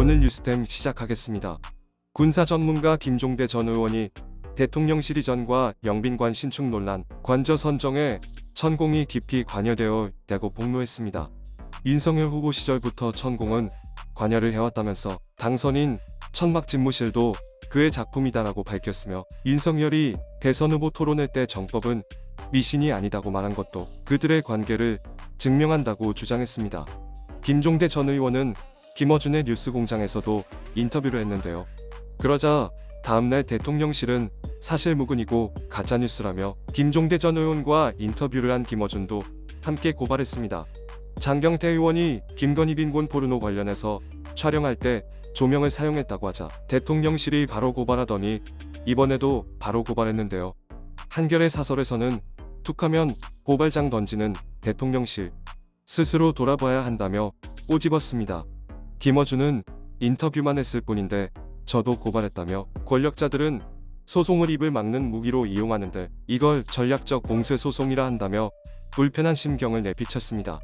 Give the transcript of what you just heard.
오늘 뉴스템 시작하겠습있습니다 군사 전문가 김종대 전 의원이 대통령실 이 전과 영빈관 신축 논란, 관저 선정에 천공이 깊이 관여되어 있다고 폭로했습니다. 윤석열 후보 시절부터 천공은 관여를 해왔다면서 당선인 천막 집무실도 그의 작품이다라고 밝혔으며 윤석열이 대선 후보 토론회 때 정법은 미신이 아니다고 말한 것도 그들의 관계를 증명한다고 주장했습니다. 김종대 전 의원은 김어준의 뉴스공장에서도 인터뷰를 했는데요. 그러자 다음날 대통령실은 사실 무근이고 가짜뉴스라며 김종대 전 의원과 인터뷰를 한 김어준도 함께 고발했습니다. 장경태 의원이 김건희 빈곤 포르노 관련해서 촬영할 때 조명을 사용했다고 하자 대통령실이 바로 고발하더니 이번에도 바로 고발했는데요. 한겨레 사설에서는 툭하면 고발장 던지는 대통령실 스스로 돌아봐야 한다며 꼬집었습니다. 김어준은 인터뷰만 했을 뿐인데 저도 고발했다며 권력자들은 소송을 입을 막는 무기로 이용하는데 이걸 전략적 공세 소송이라 한다며 불편한 심경을 내비쳤습니다.